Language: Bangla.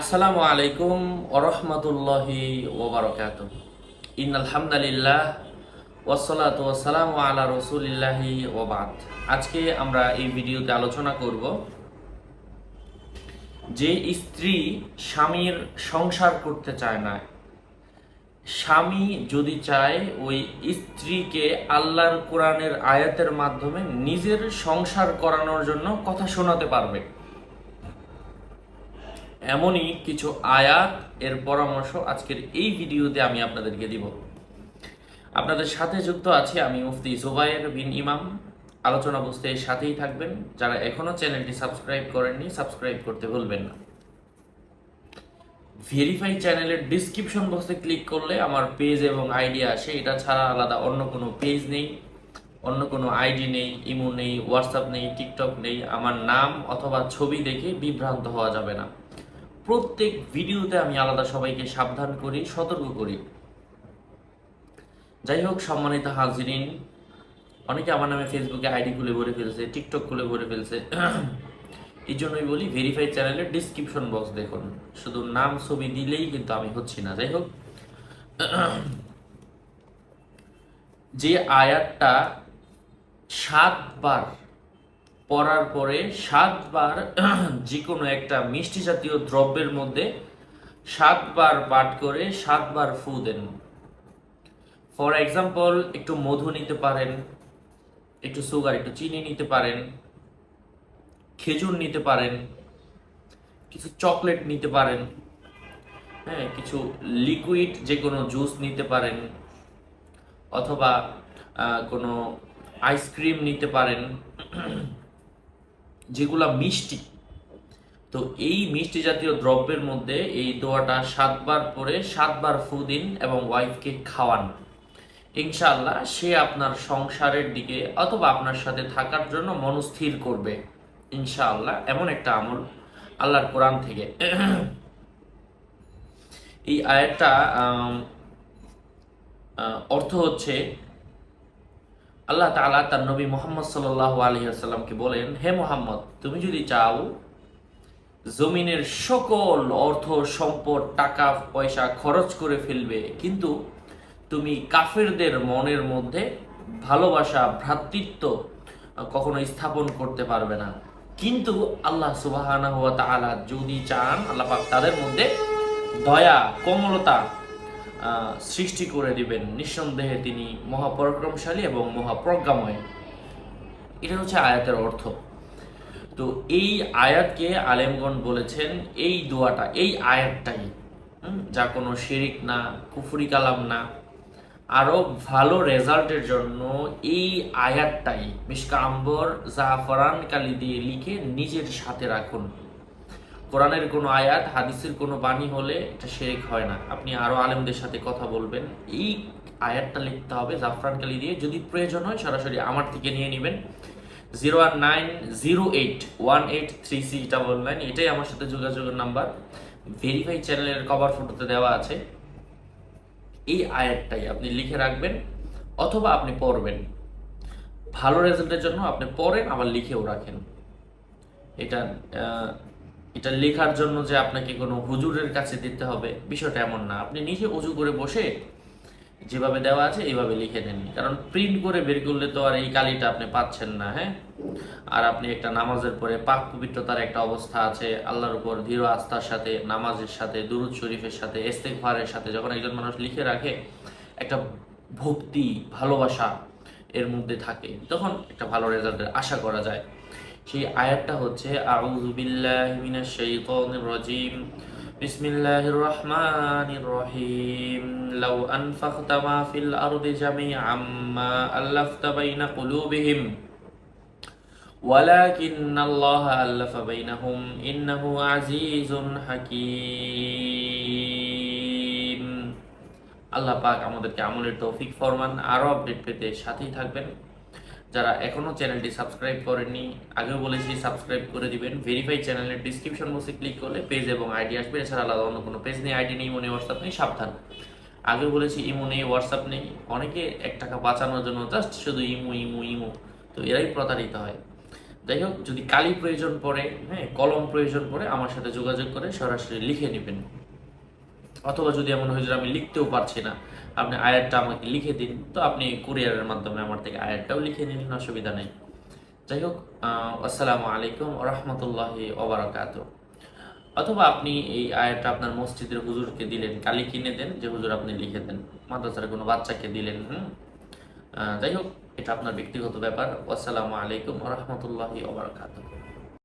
আসসালামু আলাইকুম ওরহমতুল্লাহি ওবরকাত ইন আলহামদুলিল্লাহ ওয়াসসালাতু ওয়াসসালামু আলা রসুলিল্লাহি ওবাদ আজকে আমরা এই ভিডিওতে আলোচনা করব যে স্ত্রী স্বামীর সংসার করতে চায় না, স্বামী যদি চায় ওই স্ত্রীকে আল্লাহর কোরআনের আয়াতের মাধ্যমে নিজের সংসার করানোর জন্য কথা শোনাতে পারবে। এমনই কিছু আয়াত এর পরামর্শ আজকের এই ভিডিওতে আমি আপনাদেরকে দিব। আপনাদের সাথে যুক্ত আছি আমি মুফতি জোবায়ের বিন ইমাম। আলোচনা বুঝতে সাথেই থাকবেন। যারা এখনও চ্যানেলটি সাবস্ক্রাইব করেননি, সাবস্ক্রাইব করতে ভুলবেন না। ভেরিফাই চ্যানেলের ডিসক্রিপশন বক্সে ক্লিক করলে আমার পেজ এবং আইডি আসে। এটা ছাড়া আলাদা অন্য কোনো পেজ নেই, অন্য কোনো আইডি নেই ইমো নেই হোয়াটসঅ্যাপ নেই টিকটক নেই। আমার নাম অথবা ছবি দেখে বিভ্রান্ত হওয়া যাবে না। প্রত্যেক ভিডিওতে আমি আলাদা সবাইকে সাবধান করি, সতর্ক করি। যাই হোক, সম্মানিত হাজিরিন, অনেকে আমার নামে ফেসবুকে আইডি খুলে ভরে ফেলছে টিকটক খুলে ভরে ফেলছে। এই জন্যই বলি ভেরিফাইড চ্যানেলের ডিসক্রিপশন বক্স দেখুন। শুধু নাম, ছবি দিলেই কিন্তু আমি হচ্ছি না। যাই হোক, যে আয়াতটা সাতবার পড়ার পরে সাতবার যে কোনো একটা মিষ্টি জাতীয় দ্রব্যের মধ্যে সাতবার পাঠ করে সাতবার ফু দেন। ফর এক্সাম্পল একটু মধু নিতে পারেন, একটু সুগার একটু চিনি নিতে পারেন, খেজুর নিতে পারেন, কিছু চকলেট নিতে পারেন হ্যাঁ কিছু লিকুইড যে কোনো জুস নিতে পারেন, অথবা কোনো আইসক্রিম নিতে পারেন। যেগুলা মিষ্টি। তো এই মিষ্টি জাতীয় দ্রব্যের মধ্যে এই দোয়াটা সাতবার পরে সাতবার ফু দিন এবং ওয়াইফকে খাওয়ান। ইনশাআল্লাহ সে আপনার সংসারের দিকে অথবা আপনার সাথে থাকার জন্য মনস্থির করবে। ইনশাআল্লাহ এমন একটা আমল আল্লাহর কোরআন থেকে। এই আয়াতটা আম, অর্থ হচ্ছে আল্লাহ তাআলা তার নবী মোহাম্মদ সাল্লাল্লাহু আলাইহি আসাল্লামকে বলেন, হে মোহাম্মদ, তুমি যদি চাও জমিনের সকল অর্থ, সম্পদ, টাকা, পয়সা খরচ করে ফেলবে, কিন্তু তুমি কাফেরদের মনের মধ্যে ভালোবাসা, ভ্রাতৃত্ব কখনো স্থাপন করতে পারবে না। কিন্তু আল্লাহ তাআলা যদি চান, আল্লাহ তাদের মধ্যে দয়া, কোমলতা সৃষ্টি করে দিবেন। নিঃসন্দেহে তিনি মহাপরাক্রমশালী এবং মহাপ্রজ্ঞাময়। এটা হচ্ছে আয়াতের অর্থ। তো এই আয়াতকে আলেমগণ বলেছেন, এই দোয়াটা, এই আয়াতটাই যা কোনো শিরিক না, কুফরি কালাম না। আরও ভালো রেজাল্টের জন্য এই আয়াতটাই মিসকা আম্বর জাফরান কালি দিয়ে লিখে নিজের সাথে রাখুন। কোরআনের কোনো আয়াত, হাদিসের কোনো বাণী হলে এটা শেরেক হয় না। আপনি আরও আলেমদের সাথে কথা বলবেন। এই আয়াতটা লিখতে হবে জাফরান কালি দিয়ে। যদি প্রয়োজন হয় সরাসরি আমার থেকে নিয়ে নেবেন। Zero one nine zero eight one eight three C double nine. এটাই আমার সাথে যোগাযোগের নাম্বার। ভেরিফাই চ্যানেলের কভার ফটোতে দেওয়া আছে। এই আয়াতটাই আপনি লিখে রাখবেন অথবা আপনি পড়বেন। ভালো রেজাল্টের জন্য আপনি পড়েন, আবার লিখেও রাখেন। এটা এটা লেখার জন্য যে আপনাকে কোনো হুজুরের কাছে দিতে হবে, বিষয়টা এমন না। আপনি নিজে উজু করে বসে যেভাবে দেওয়া আছে এইভাবে লিখে নেন কারণ প্রিন্ট করে বের করলে তো আর এই কালিটা আপনি পাচ্ছেন না হ্যাঁ? আর আপনি একটা নামাজের পরে পাক পবিত্রতার একটা অবস্থা আছে, আল্লাহর উপর দৃঢ় আস্থার সাথে, নামাজের সাথে, দুরুদ শরীফের সাথে, ইস্তেগফারের সাথে যখন একজন মানুষ লিখে রাখে, একটা ভক্তি, ভালোবাসা এর মধ্যে থাকে। তখন একটা ভালো রেজাল্টের আশা করা যায়। সেই আয়াতটা হচ্ছে আউযু বিল্লাহি মিনাশ শাইতানির রাজিম বিসমিল্লাহির রহমানির রহিম লাউ আনফাকতা মা ফিল আরদি জামিআম মা আল্লাফতা বাইনা কুলুবিহিম ولكن الله ألف بينهم إنه عزيز حكيم আল্লাহ পাক আমাদেরকে আমলের তৌফিক ফরমান আরও আপডেট পেতে সাথেই থাকবেন যারা এখনও চ্যানেলটি সাবস্ক্রাইব করেননি, আগেও বলেছি সাবস্ক্রাইব করে দিবেন। ভেরিফাই চ্যানেলের ডিসক্রিপশন বক্সে ক্লিক করলে পেজ এবং আইডি আসবে। এছাড়া আলাদা অন্য কোনো পেজ নেই। আইডি নেই মনে হোয়াটসঅ্যাপ নেই, সাবধান। আগে বলেছি ইমো নেই হোয়াটসঅ্যাপ নেই। অনেকে এক টাকা বাঁচানোর জন্য জাস্ট শুধু ইমো ইমো ইমো। তো এরাই প্রতারিত হয়। যাই হোক, যদি কালি প্রয়োজন পড়ে হ্যাঁ কলম প্রয়োজন পড়ে, আমার সাথে যোগাযোগ করে সরাসরি লিখে নেবেন। অথবা যদি এমন হয় যে আমি লিখতেও পারছি না, আপনি আয়ারটা আমাকে লিখে দিন, তো আপনি কুরিয়ারের মাধ্যমে আমার থেকে আয়ারটাও লিখে নিন, অসুবিধা নেই। যাই হোক আসসালামু আলাইকুম রহমতুল্লাহি ওবরাকাত অথবা আপনি এই আয়াতটা আপনার মসজিদের হুজুরকে দিলেন, কালি কিনে দেন, যে হুজুর আপনি লিখে দেন। মাদ্রাসার কোনো বাচ্চাকে দিলেন, হুম? যাই হোক, এটা আপনার ব্যক্তিগত ব্যাপার। আসসালামু আলাইকুম রহমতুল্লাহি ওবরাকাত